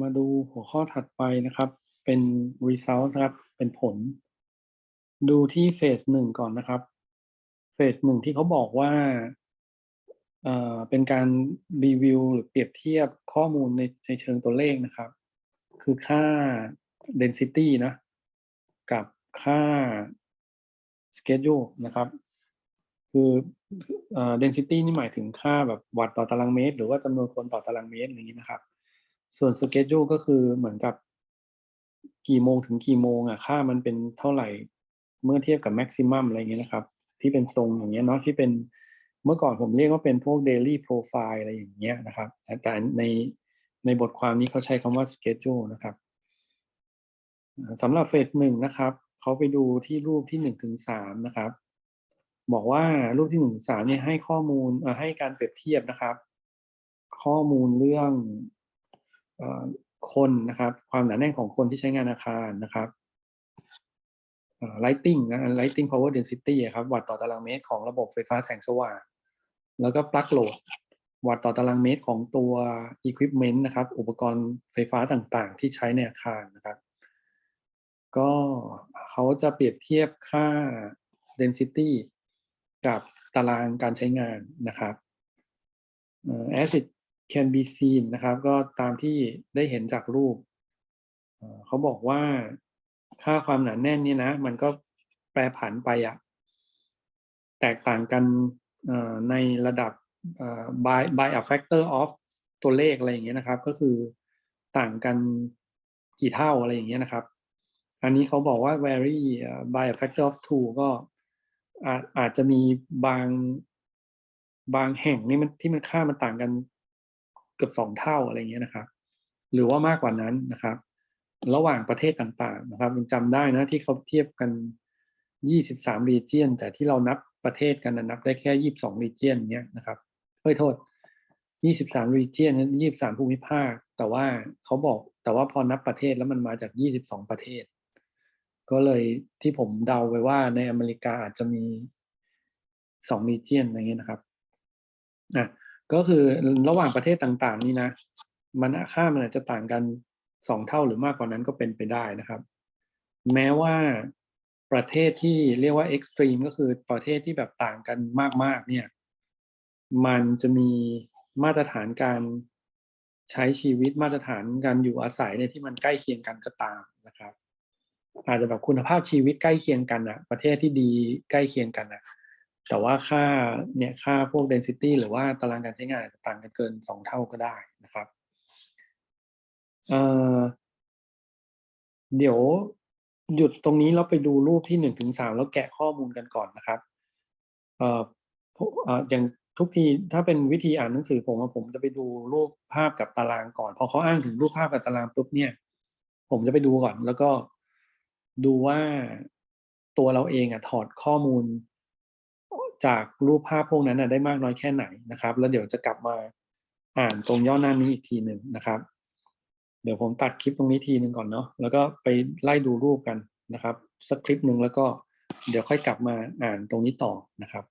มาดูหัวข้อถัดไปนะครับ เป็น result นะครับ เป็นผล ดูที่เฟสหนึ่งก่อนนะครับ เฟสหนึ่งที่เขาบอกว่าเอ่อเป็นการรีวิวหรือเปรียบเทียบข้อมูลในในเชิงตัวเลขนะครับ คือค่า density นะ กับค่า schedule นะครับ คือเอ่อ density นี่หมายถึงค่าแบบวัตต์ต่อตารางเมตร หรือว่าจำนวนคนต่อตารางเมตรอย่างนี้นะครับ ส่วน schedule ก็คือเหมือนกับกี่โมงถึงกี่โมงอะค่ามันเป็นเท่าไหร่ เมื่อเทียบกับ maximum อะไรเงี้ยนะครับ ที่เป็นทรงอย่างเงี้ยเนาะที่เป็นเมื่อก่อนผมเรียกว่าเป็นพวก daily profile อะไรอย่างเงี้ยนะครับ แต่ในในบทความนี้เขาใช้คำว่า schedule นะครับสำหรับเฟสหนึ่งนะครับ เขาไปดูที่รูปที่หนึ่งถึงสามนะครับ บอกว่ารูปที่หนึ่งสามเนี่ยให้ข้อมูลให้การเปรียบเทียบนะครับ ข้อมูลเรื่อง คนนะครับ ความหนาแน่นของคนที่ใช้งานอาคารนะครับ lighting นะ lighting power density ครับวัตต์ต่อตารางเมตรของระบบไฟฟ้าแสงสว่าง แล้วก็ plug load วัตต์ต่อตารางเมตรของตัว equipment นะครับ อุปกรณ์ไฟฟ้าต่างๆ ที่ใช้ในอาคารนะครับ ก็เขาจะเปรียบเทียบค่า density กับตารางการใช้งานนะครับ as it can be seen นะครับ ก็ตามที่ได้เห็นจากรูป เขาบอกว่าค่าความหนาแน่นนี่นะ มันก็แปรผันไปอะแตกต่างกันในระดับ by by a factor of ตัวเลขอะไรอย่างเงี้ยนะครับ ก็คือต่างกันกี่เท่าอะไรอย่างเงี้ยนะครับ อันนี้เขาบอกว่า vary by a factor of two ก็อาจอาจจะมีบางบางแห่งนี่มันที่มันค่ามันต่างกัน เกือบสองเท่าอะไรเงี้ยนะครับ หรือว่ามากกว่านั้นนะครับ ระหว่างประเทศต่างๆนะครับยังจำได้นะที่เขาเทียบกัน 23 region แต่ที่เรานับประเทศกันนับได้แค่ 22 region เนี้ยนะครับเฮ้ยโทษ 23 region นั้น23ภูมิภาค แต่ว่าเขาบอกแต่ว่าพอนับประเทศแล้วมันมาจาก 22 ประเทศ ก็เลยที่ผมเดาไว้ว่าในอเมริกาอาจจะมี2 region อะไรเงี้ยนะครับอะ ก็คือระหว่างประเทศต่างๆ นี่นะ มันค่ามันอาจจะต่างกันสองเท่าหรือมากกว่านั้นก็เป็นไปได้นะครับ แม้ว่าประเทศที่เรียกว่าเอ็กซ์ตรีมก็คือประเทศที่แบบต่างกันมาก ๆ เนี่ย มันจะมีมาตรฐานการใช้ชีวิตมาตรฐานการอยู่อาศัยเนี่ยที่มันใกล้เคียงกันก็ตามนะครับ อาจจะแบบคุณภาพชีวิตใกล้เคียงกันอะประเทศที่ดีใกล้เคียงกันอะ แต่ว่าค่าเนี่ยค่าพวก density หรือว่าตารางการใช้งานจะต่างกันเกินสองเท่าก็ได้นะครับเเดี๋ยวหยุดตรงนี้แล้วไปดูรูปที่หนึ่งถึงสามแล้วแกะข้อมูลกันก่อนนะครับเอ่อเอ่ออย่างทุกทีถ้าเป็นวิธีอ่านหนังสือผมผมจะไปดูรูปภาพกับตารางก่อน พอเขาอ้างถึงรูปภาพกับตารางปุ๊บเนี่ย ผมจะไปดูก่อน แล้วก็ดูว่าตัวเราเองอะถอดข้อมูล จากรูปภาพพวกนั้นได้มากน้อยแค่ไหนนะครับ แล้วเดี๋ยวจะกลับมาอ่านตรงย่อหน้านี้อีกทีหนึ่งนะครับ เดี๋ยวผมตัดคลิปตรงนี้ทีหนึ่งก่อนเนาะแล้วก็ไปไล่ดูรูปกันนะครับสักคลิปหนึ่งแล้วก็เดี๋ยวค่อยกลับมาอ่านตรงนี้ต่อนะครับ